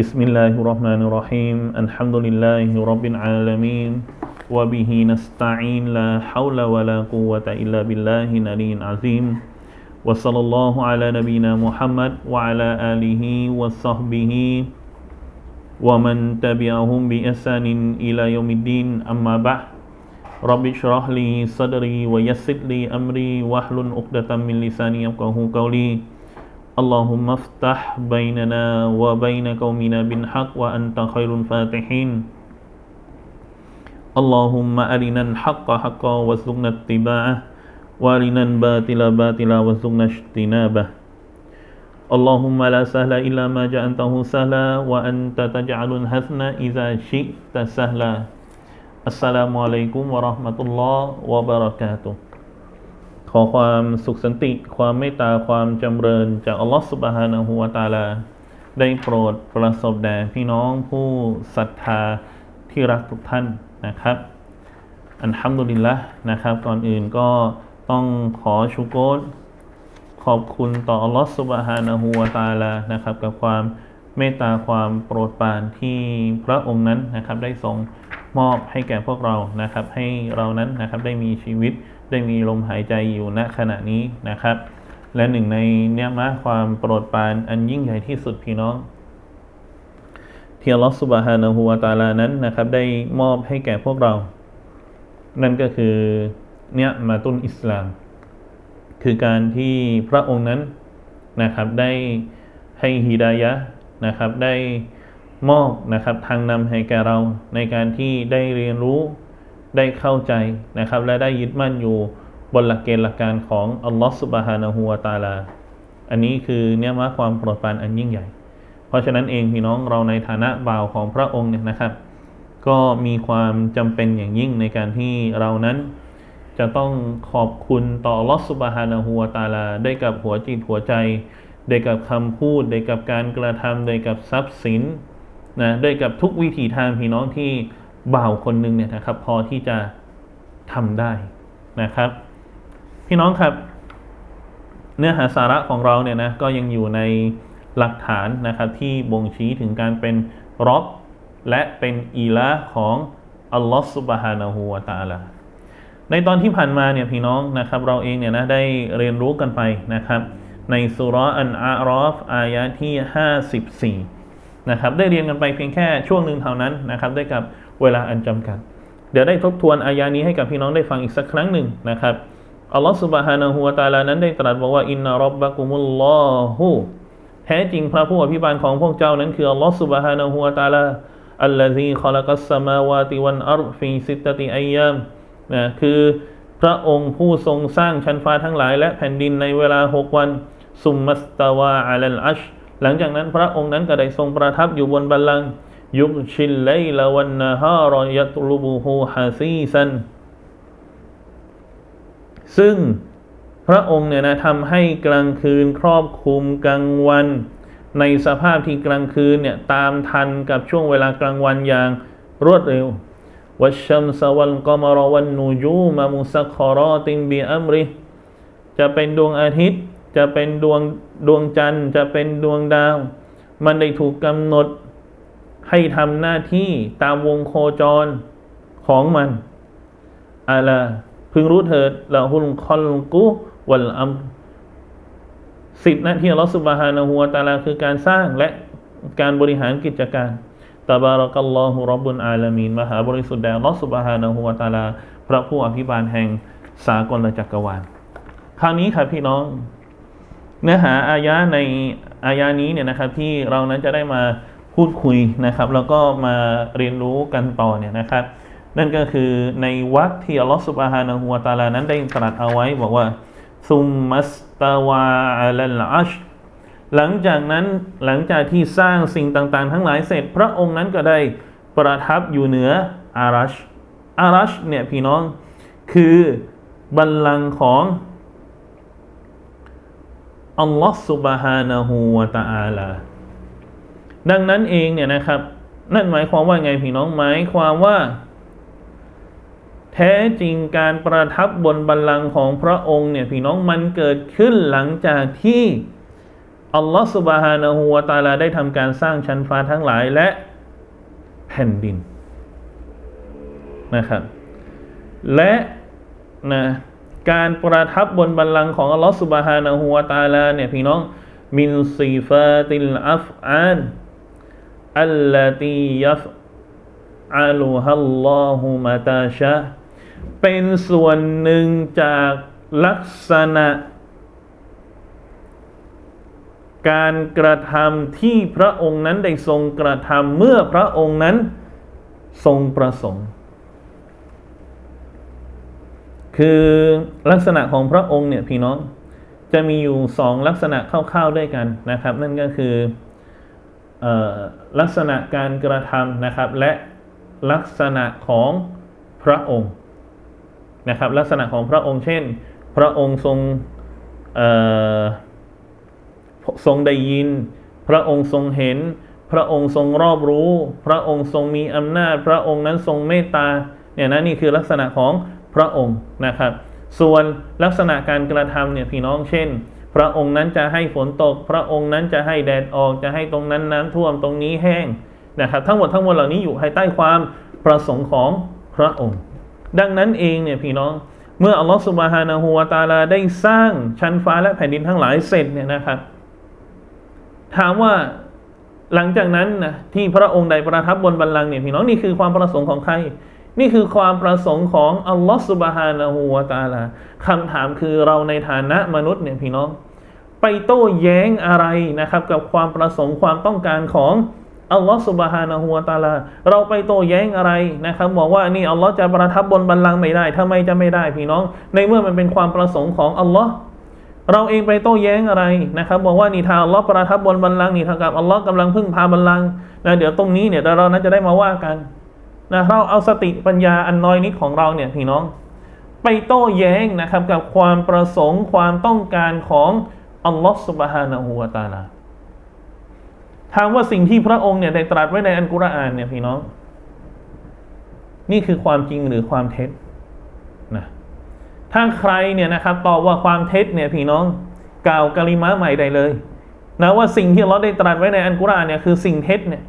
بسم الله الرحمن الرحيم الحمد لله رب العالمين وبه نستعين لا حول ولا قوة إلا بالله العلي العظيم وصلى الله على نبينا محمد وعلى آله وصحبه ومن تبعهم بإحسان إلى يوم الدين أما بعد رب اشرح لي صدري ويسر لي أمري واحلل عقدة من لساني يفقه قولي اللهم افتح بيننا وبين قومنا بالحق وأنت خير الفاتحين. اللهم أرنا الحق حقا وارزقنا اتباعه وأرنا الباطل باطلا وارزقنا اجتنابه. اللهم لا سهل إلا ما جعلته سهلا وأنت تجعل الحزن إذا شئت سهلا. السلام عليكم ورحمة الله وبركاته. ขอความสุขสันติ ความเมตตาความจำเริญ จากอัลลอฮฺสุบฮานะฮูวาตาลา ได้โปรดประสบแด่พี่น้องผู้ศรัทธาที่รักทุกท่านนะครับ อันฮัมดุลิลละนะครับ ก่อนอื่นก็ต้องขอชุโกรขอบคุณต่ออัลลอฮฺสุบฮานะฮูวาตาลานะครับ กับความเมตตาความโปรดปรานที่พระองค์นั้นนะครับ ได้ทรงมอบให้แก่พวกเรานะครับ ให้เรานั้นนะครับได้มีชีวิต ได้มีลมหายใจอยู่ณขณะนี้นะครับ และหนึ่งในเนื้อมะความโปรดปรานอันยิ่งใหญ่ที่สุดพี่น้องที่อัลลอฮฺสุบฮานะฮูวาตาลานั้นนะครับ ได้มอบให้แก่พวกเรา นั่นก็คือเนี่ยมาตุนอิสลาม คือการที่พระองค์นั้นนะครับได้ให้ฮิดายะนะครับได้มอบนะครับทางนำให้แก่เราในการที่ได้เรียนรู้ ได้เข้าใจนะครับ และได้ยึดมั่นอยู่บนหลักเกณฑ์หลักการของอัลลอฮฺสุบฮานะฮูวาตาลา อันนี้คือเนี่ยมาความโปรดปรานอันยิ่งใหญ่ เพราะฉะนั้นเองพี่น้องเราในฐานะบ่าวของพระองค์เนี่ยนะครับ ก็มีความจำเป็นอย่างยิ่งในการที่เรานั้น จะต้องขอบคุณต่ออัลลอฮฺสุบฮานะฮูวาตาลา ได้กับหัวจิตหัวใจ ได้กับคำพูด ได้กับการกระทำได้กับทรัพย์สินนะได้กับทุกวิถีทางพี่น้องที่ บ่าวคนหนึ่งเนี่ยนะครับ พอที่จะทำได้นะครับ พี่น้องครับ เนื้อหาสาระของเราเนี่ยนะก็ยังอยู่ในหลักฐานนะครับ ที่บ่งชี้ถึงการเป็นรอบและเป็นอีละของอัลลอฮฺสุบฮานะฮูวาตาลาในตอนที่ผ่านมาเนี่ยพี่น้องนะครับ เราเองเนี่ยนะได้เรียนรู้กันไปนะครับ ในสุรอันอารอฟอายะที่ 54 นะครับ ได้เรียนกันไปเพียงแค่ช่วงหนึ่งเท่านั้นนะครับ ได้กับ เวลาอันจำกัด เดี๋ยวได้ทบทวนอายานี้ให้กับพี่น้องได้ฟังอีกสักครั้งหนึ่งนะครับอัลลอฮฺสุบฮานะฮูวาตาลานั้นได้ตรัสบอกว่าอินนารบบะกุมุลลอฮูแท้จริงพระผู้อภิบาลของพวกเจ้านั้นคืออัลลอฮฺสุบฮานะฮูวาตาลาอัลลอฮีขลักัสสมาวาติวันอัรฟีซิตติอัยยามนะคือพระองค์ผู้ทรงสร้างชั้นฟ้าทั้งหลายและแผ่นดินในเวลาหกวันซุมมัสตาวาอัลอัชหลังจากนั้นพระองค์นั้นก็ได้ทรงประทับอยู่บนบัลลังก์ ยุกชิลไลลาวันนาฮารอยัตลุบูฮูฮาซีซันซึ่งพระองค์เนี่ยนะทำให้กลางคืนครอบคลุมกลางวัน ในสภาพที่กลางคืนเนี่ยตามทันกับช่วงเวลากลางวันอย่างรวดเร็ววัชชัมสวัลกอมรวันนูจูมามุสัคอรอติมบีอัมริจะเป็นดวงอาทิตย์ จะเป็นดวงดวงจันทร์ จะเป็นดวงดาว มันได้ถูกกำหนด ให้ทำหน้าที่ตามวงโคจรของมันอาลาพึงรู้เถิดละหุลคอลกุวัลอัมสิทธิหน้าที่อัลลอฮฺสุบฮานะฮูวาตาลาคือการสร้างและการบริหารกิจการตบารักัลลอฮุรับบุลอาลามีนมหาบริสุทธิ์แด่อัลลอฮฺสุบฮานะฮูวาตาลา พระผู้อภิบาลแห่งสากลจักรวาล คราวนี้ครับพี่น้อง เนื้อหาอายะในอายานี้เนี่ยนะครับที่เรานั้นจะได้มา พูดคุยนะครับ แล้วก็มาเรียนรู้กันต่อเนี่ยนะครับ นั่นก็คือในวักที่อัลลอฮฺสุบฮานะฮูวาตาลานั้นได้ตรัสเอาไว้บอกว่าซุมมัสตาวาอัลลอัชหลังจากนั้นหลังจากที่สร้างสิ่งต่างๆ ทั้งหลายเสร็จ พระองค์นั้นก็ได้ประทับอยู่เหนืออารัชอารัชเนี่ยพี่น้องคือบัลลังก์ของอัลลอฮฺสุบฮานะฮูวาตาลา ดังนั้นเองเนี่ยนะครับ นั่นหมายความว่าไงพี่น้องหมายความว่า แท้จริงการประทับบนบัลลังก์ของพระองค์เนี่ยพี่น้องมันเกิดขึ้นหลังจากที่อัลลอฮฺสุบฮานะฮูวะตาลาได้ทำการสร้างชั้นฟ้าทั้งหลายและแผ่นดินนะครับ และนะการประทับบนบัลลังก์ของอัลลอฮฺสุบฮานะฮูวะตาลาเนี่ยพี่น้องมินซีฟาติลอัฟอาน อัลลตียัฟอาลูฮัลลอฮุมะตาชะเป็นส่วนหนึ่งจากลักษณะ การกระทำที่พระองค์นั้นได้ทรงกระทำเมื่อพระองค์นั้นทรงประสงค์ คือลักษณะของพระองค์เนี่ยพี่น้อง จะมีอยู่สองลักษณะคร่าวๆด้วยกันนะครับ นั่นก็คือ ลักษณะการกระทำนะครับและลักษณะของพระองค์นะครับลักษณะของพระองค์เช่น พระองค์ทรงทรงได้ยิน พระองค์ทรงเห็น พระองค์ทรงรอบรู้ พระองค์ทรงมีอำนาจ พระองค์นั้นทรงเมตตาเนี่ยนะนี่คือลักษณะของพระองค์นะครับ ส่วนลักษณะการกระทำเนี่ยพี่น้องเช่น พระองค์นั้นจะให้ฝนตก พระองค์นั้นจะให้แดดออก จะให้ตรงนั้นน้ำท่วมตรงนี้แห้งนะครับทั้งหมดทั้งมวลเหล่านี้อยู่ภายใต้ความประสงค์ของพระองค์ ดังนั้นเองเนี่ยพี่น้องเมื่ออัลลอฮฺสุบฮานะฮูวาตาลาได้สร้างชั้นฟ้าและแผ่นดินทั้งหลายเสร็จเนี่ยนะครับ ถามว่าหลังจากนั้นนะที่พระองค์ใดประทับบนบัลลังก์เนี่ยพี่น้องนี่คือความประสงค์ของใคร นี่คือความประสงค์ของอัลลอฮฺสุบฮานะฮูวาตาลาคำถามคือเราในฐานะมนุษย์เนี่ยพี่น้อง ไปโต้แย้งอะไรนะครับ กับความประสงค์ความต้องการของอัลลอฮฺสุบฮานะฮูวาตาลาเราไปโต้แย้งอะไรนะครับบอกว่านี่อัลลอฮ์จะประทับบนบัลลังก์ไม่ได้ทำไมจะไม่ได้พี่น้อง ในเมื่อมันเป็นความประสงค์ของอัลลอฮ์เราเองไปโต้แย้งอะไรนะครับบอกว่านี่ทางอัลลอฮ์ประทับบนบัลลังก์นี่เท่ากับอัลลอฮ์กำลังพึ่งพาบัลลังก์นะเดี๋ยวตรงนี้เนี่ยเรานั้นจะได้มาว่ากัน นะเราเอาสติปัญญาอันน้อยนิดของเราเนี่ยพี่น้อง ไปโต้แย้งนะครับกับความประสงค์ความต้องการของอัลลอฮ์สุบฮานะฮูวาตาลาถามว่าสิ่งที่พระองค์เนี่ยได้ตรัสไว้ในอันกุรอานเนี่ยพี่น้อง นี่คือความจริงหรือความเท็จนะถ้าใครเนี่ยนะครับตอบว่าความเท็จเนี่ยพี่น้องกล่าวกะลิมะใหม่ได้เลยนะว่าสิ่งที่เราได้ตรัสไว้ในอันกุรอานเนี่ยคือสิ่งเท็จเนี่ย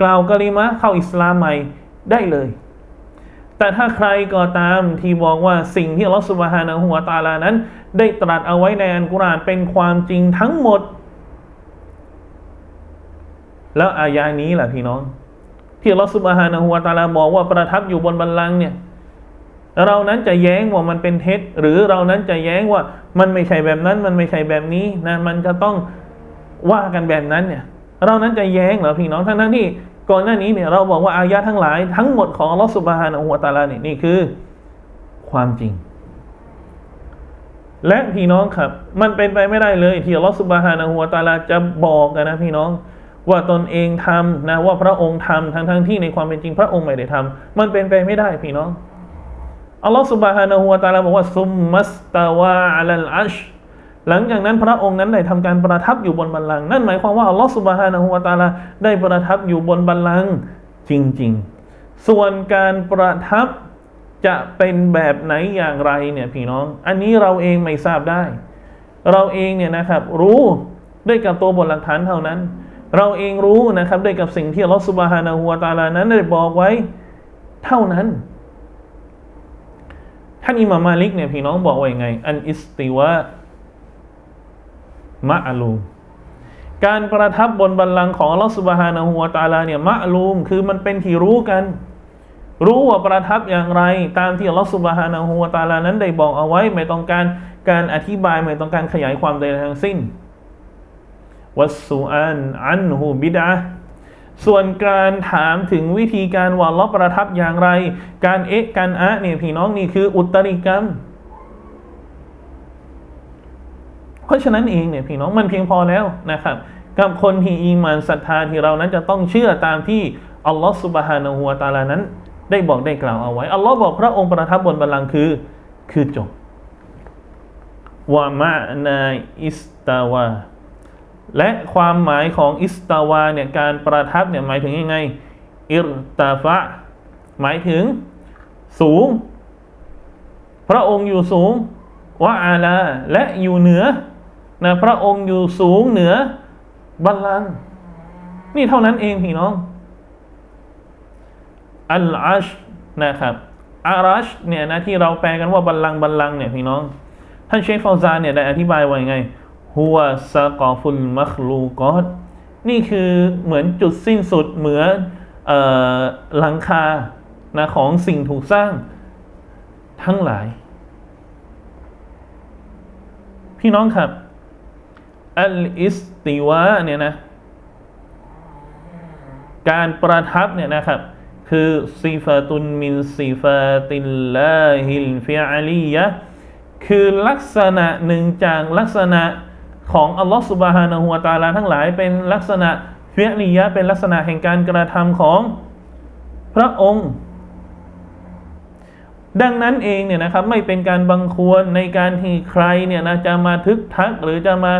กล่าวกะลิมะเข้าอิสลามใหม่ ได้เลย แต่ถ้าใครก็ตามที่บอกว่าสิ่งที่อัลลอฮฺสุบฮานะฮูวะตาลานั้น ได้ตรัสเอาไว้ในอันกุรอานเป็นความจริงทั้งหมด แล้วอายานี้แหละพี่น้อง ที่อัลลอฮฺสุบฮานะฮูวะตาลาบอกว่าประทับอยู่บนบัลลังก์เนี่ยเรานั้นจะแย้งว่ามันเป็นเท็จ หรือเรานั้นจะแย้งว่ามันไม่ใช่แบบนั้นมันไม่ใช่แบบนี้นะมันจะต้องว่ากันแบบนั้นเนี่ย เรานั้นจะแย้งเหรอพี่น้องทั้งทั้งที่ ก่อนหน้านี้เนี่ยเราบอกว่าอายะทั้งหลายทั้งหมดของอัลลอฮฺสุบฮานะฮูวะตาลาเนี่ยนี่คือความจริง และพี่น้องครับ มันเป็นไปไม่ได้เลย ที่อัลลอฮฺสุบฮานะฮูวะตาลาจะบอกกันนะพี่น้องว่าตนเองทำนะว่าพระองค์ทำทั้งทั้งที่ในความเป็นจริงพระองค์ไม่ได้ทำมันเป็นไปไม่ได้พี่น้องอัลลอฮฺสุบฮานะฮูวะตาลาบอกว่าซุมมัสตาวาอัลลอัช หลังจากนั้นพระองค์นั้นได้ทำการประทับอยู่บนบัลลังก์นั่นหมายความว่าอัลลอฮฺสุบฮานะฮูวะตาลาได้ประทับอยู่บนบัลลังก์จริง ๆ ส่วนการประทับจะเป็นแบบไหนอย่างไรเนี่ยพี่น้อง อันนี้เราเองไม่ทราบได้ เราเองเนี่ยนะครับรู้ด้วยกับตัวบทหลักฐานเท่านั้น เราเองรู้นะครับด้วยกับสิ่งที่อัลลอฮฺสุบฮานะฮูวะตาลานั้นได้บอกไว้เท่านั้นท่านอิหม่ามมาลิกเนี่ยพี่น้องบอกว่ายังไง อันอิสติวะ มะลูมการประทับบนบัลลังก์ของอัลลอฮฺสุบฮานะฮูวตาลาเนี่ยมะลูมคือมันเป็นที่รู้กัน รู้ว่าประทับอย่างไร ตามที่อัลลอฮฺสุบฮานะฮูวตาลานั้นได้บอกเอาไว้ ไม่ต้องการการอธิบายไม่ต้องการขยายความใดทั้งสิ้นวัสสุอันอันฮูบิดะส่วนการถามถึงวิธีการว่าลอประทับอย่างไร การเอะการอะเนี่ยพี่น้องนี่คืออุตริกรรม เพราะฉะนั้นเองเนี่ยพี่น้องมันเพียงพอแล้วนะครับกับคนที่อีมานศรัทธาที่เรานั้นจะต้องเชื่อตามที่อัลลอฮฺสุบฮานะฮูวาตาลานั้น ได้บอกได้กล่าวเอาไว้อัลลอฮ์บอกพระองค์ประทับบนบัลลังก์คือคือจบวะมะนาอิสตาวาและความหมายของอิสตาวาเนี่ยการประทับเนี่ยหมายถึงยังไงอิรตาฟะหมายถึงสูง พระองค์อยู่สูงวะอาลาและอยู่เหนือ นะพระองค์อยู่สูงเหนือบัลลังก์นี่เท่านั้นเองพี่น้อง อัลอาชนะครับอารัชเนี่ยนะที่เราแปลกันว่าบัลลังก์บัลลังก์เนี่ยพี่น้อง ท่านเชคฟาซานเนี่ยได้อธิบายไว้ไงฮัวซากอฟุลมัคลูกอตนี่คือเหมือนจุดสิ้นสุดเหมือนหลังคานะของสิ่งถูกสร้างทั้งหลาย พี่น้องครับ อัลอิสติวะเนี่ยนะการประทับเนี่ยนะครับ คือซีฟาตุนมินซีฟาติลลาฮิลฟิอาลียะคือลักษณะหนึ่งจากลักษณะของอัลลอฮฺสุบฮานะฮูวาตาลาทั้งหลายเป็นลักษณะฟิอาลียะเป็นลักษณะแห่งการกระทำของพระองค์ ดังนั้นเองเนี่ยนะครับไม่เป็นการบังควรในการที่ใครเนี่ยนะจะมาทึกทักหรือจะมา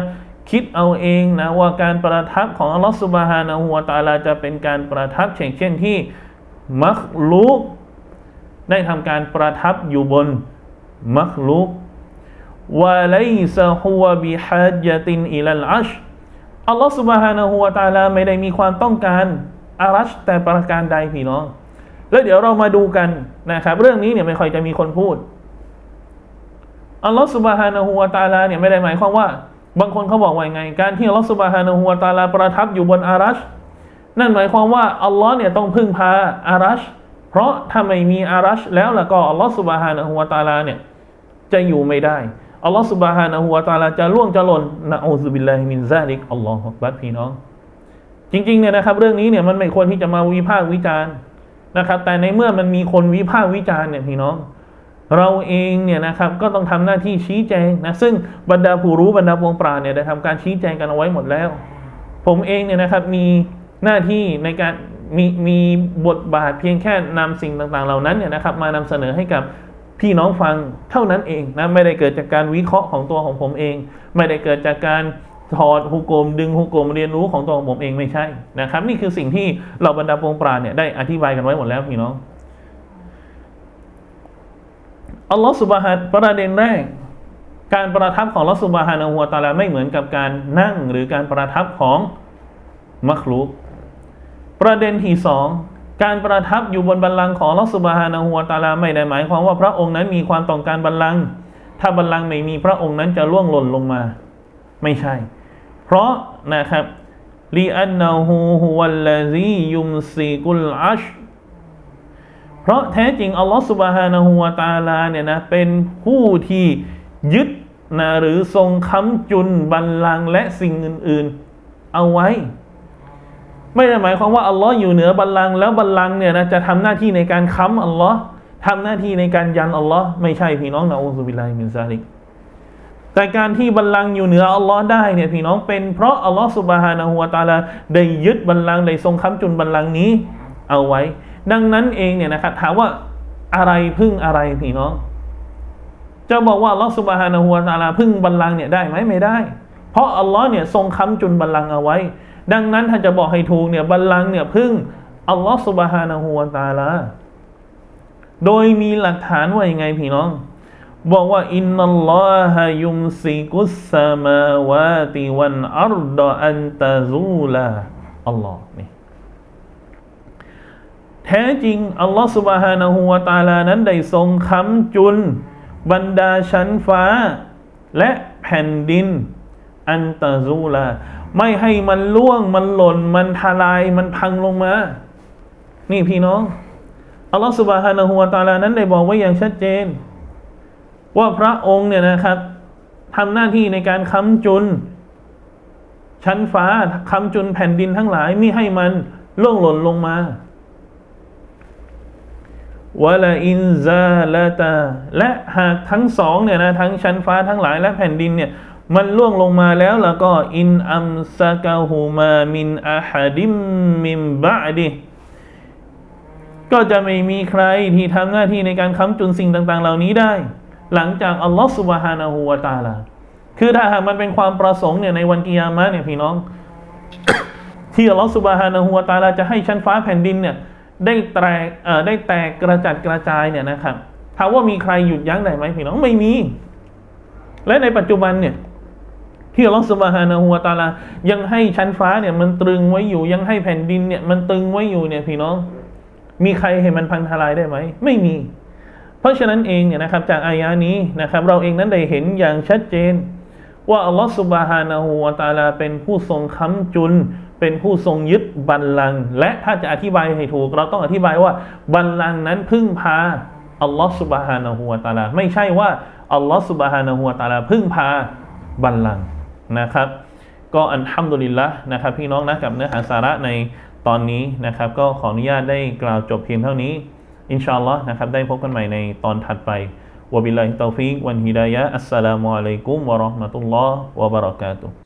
คิดเอาเองนะว่าการประทับของอัลลอฮฺสุบฮานะฮูวตาลาจะเป็นการประทับเช่นเช่นที่มักลุกได้ทำการประทับอยู่บนมักลุกวะไลซะฮุวบิฮะจตินอิลัลอัชอัลลอฮฺสุบฮานะฮูวตาลาไม่ได้มีความต้องการอารัชแต่ประการใดพี่น้อง แล้วเดี๋ยวเรามาดูกันนะครับ เรื่องนี้เนี่ยไม่ค่อยจะมีคนพูดอัลลอฮฺสุบฮานะฮูวตาลาเนี่ยไม่ได้หมายความว่า บางคนเขาบอกว่าไง การที่อัลลอฮฺสุบฮานะฮูวาตาลาประทับอยู่บนอารัช นั่นหมายความว่าอัลลอฮ์เนี่ยต้องพึ่งพาอารัช เพราะถ้าไม่มีอารัชแล้วล้วก็อัลลอฮ์สุบฮานะฮูวาตาลาเนี่ยจะอยู่ไม่ได้อัลลอฮ์สุบฮานะฮูวาตาลาจะล่วงจะหล่นนะอูซุบิลลาฮิมินซาลิกอัลลอฮฺบัดพี่น้อง จริงๆเนี่ยนะครับเรื่องนี้เนี่ยมันไม่ควรที่จะมาวิพากษ์วิจารณ์นะครับแต่ในเมื่อมันมีคนวิพากษ์วิจารณ์เนี่ยพี่น้อง เราเองเนี่ยนะครับก็ต้องทำหน้าที่ชี้แจงนะซึ่งบรรดาผู้รู้บรรดาพวงปราชญ์เนี่ยได้ทำการชี้แจงกันเอาไว้หมดแล้ว ผมเองเนี่ยนะครับมีหน้าที่ในการมีมีบทบาทเพียงแค่นำสิ่งต่างๆ เหล่านั้นเนี่ยนะครับ มานำเสนอให้กับพี่น้องฟังเท่านั้นเองนะไม่ได้เกิดจากการวิเคราะห์ของตัวของผมเอง ไม่ได้เกิดจากการถอดฮุกกลมดึงฮุกกลมเรียนรู้ของตัวของผมเองไม่ใช่นะครับ นี่คือสิ่งที่เราบรรดาพวงปราชญ์เนี่ยได้อธิบายกันไว้หมดแล้วพี่น้อง อัลลอฮฺสุบฮานประเด็นแรกการประทับของอัลลอฮฺสุบฮานะฮูวตาลาไม่เหมือนกับการนั่งหรือการประทับของมักลุก ประเด็นที่สองการประทับอยู่บนบัลลังก์ของอัลลอฮฺสุบฮานะฮูวตาลาไม่ได้หมายความว่าพระองค์นั้นมีความต้องการบัลลังก์ถ้าบัลลังก์ไม่มีพระองค์นั้นจะล่วงหล่นลงมา ไม่ใช่ เพราะนะครับลีอันนาฮูฮุวัลลซียุมซีกุลอัช เพราะแท้จริงอัลลอฮฺสุบฮานะฮูวาตาลาเนี่ยนะเป็นผู้ที่ยึดนะหรือทรงค้ำจุนบัลลังและสิ่งอื่น ๆ เอาไว้ ไม่ได้หมายความว่าอัลลอฮ์อยู่เหนือบัลลังแล้วบัลลังเนี่ยนะจะทำหน้าที่ในการค้ำอัลลอฮ์ทำหน้าที่ในการยันอัลลอฮ์ไม่ใช่พี่น้องนะอูซุบิลลาฮิมินซาลิกแต่การที่บัลลังก์อยู่เหนืออัลลอฮ์ได้เนี่ยพี่น้องเป็นเพราะอัลลอฮ์สุบฮานะฮูวาตาลาได้ยึดบัลลังก์ได้ทรงค้ำจุนบัลลังก์นี้ เอาไว้ ดังนั้นเองเนี่ยนะครับถามว่าอะไรพึ่งอะไรพี่น้อง จะบอกว่าลอสุบฮานะฮูวาตาลาพึ่งบัลลังเนี่ยได้ไหมไม่ได้ เพราะอัลลอฮ์เนี่ยทรงค้ำจุนบัลลังเอาไว้ ดังนั้นถ้าจะบอกให้ถูกเนี่ยบัลลังเนี่ยพึ่งอัลลอฮ์สุบฮานะฮูวาตาลาโดยมีหลักฐานว่ายังไงพี่น้อง บอกว่าอินนัลลอฮะยุมซิกุสสมาวาติวันอัรดอันตะซูลาอัลลอฮ์นี่ แท้จริง อัลลอฮฺสุบฮานาฮูวาตาลานั้นได้ทรงค้ำจุน บรรดาชั้นฟ้า และแผ่นดิน อันตะซูลา ไม่ให้มันล่วงมันหล่น มันทลายมันพังลงมา นี่พี่น้อง อัลลอฮฺสุบฮานาฮูวาตาลานั้นได้บอกไว้อย่างชัดเจน ว่าพระองค์เนี่ยนะครับทำหน้าที่ในการค้ำจุน ชั้นฟ้าค้ำจุนแผ่นดินทั้งหลายไม่ให้มันล่วงหล่นลงมา วะลาอินซาลาตา และหากทั้งสองเนี่ยนะทั้งชั้นฟ้าทั้งหลายและแผ่นดินเนี่ยมันล่วงลงมาแล้วแล้วก็อินอัมซากาฮูมามินอาฮัดิมมิมบะดิก็จะไม่มีใครที่ทำหน้าที่ในการค้ำจุนสิ่งต่าง ๆ เหล่านี้ได้ หลังจากอัลลอฮฺสุบฮานาหูวาตาลาคือถ้าหากมันเป็นความประสงค์เนี่ยในวันกิยามะเนี่ยพี่น้อง ที่อัลลอฮฺสุบฮานาหูวาตาลาจะให้ชั้นฟ้าแผ่นดินเนี่ย ได้แตกเอ่อได้แตกกระจัดกระจายเนี่ยนะครับถามว่ามีใครหยุดยั้งได้ไหมพี่น้องไม่มี และในปัจจุบันเนี่ยที่อัลลอฮฺสุบฮานะฮูวตาลายังให้ชั้นฟ้าเนี่ยมันตรึงไว้อยู่ยังให้แผ่นดินเนี่ยมันตึงไว้อยู่เนี่ยพี่น้อง มีใครเห็นมันพังทลายได้ไหมไม่มี เพราะฉะนั้นเองเนี่ยนะครับจากอายะนี้นะครับ เราเองนั้นได้เห็นอย่างชัดเจน ว่าอัลลอฮฺสุบฮานะฮูวตาลาเป็นผู้ทรงค้ำจุน เป็นผู้ทรงยึดบัลลังก์และถ้าจะอธิบายให้ถูก เราต้องอธิบายว่าบัลลังก์นั้นพึ่งพาอัลลอฮฺสุบฮานะฮูวะตาลาไม่ใช่ว่าอัลลอฮฺสุบฮานะฮูวะตาลาพึ่งพาบัลลังก์นะครับ ก็อันฮัมดุลิลละนะครับ พี่น้องนะกับเนื้อหาสาระในตอนนี้นะครับ ก็ขออนุญาตได้กล่าวจบเพียงเท่านี้ อินชาอัลลอฮ์นะครับได้พบกันใหม่ในตอนถัดไปวบิลลาฮิตตอฟิกวันฮิดายะอัสสลามุอะลัยกุมวะเราะห์มะตุลลอฮ์วะบะเราะกาตุฮ์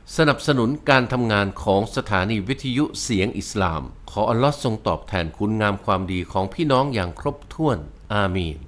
สนับสนุนการทำงานของสถานีวิทยุเสียงอิสลาม ขออัลลอฮ์ทรงตอบแทนคุณงามความดีของพี่น้องอย่างครบถ้วน อามีน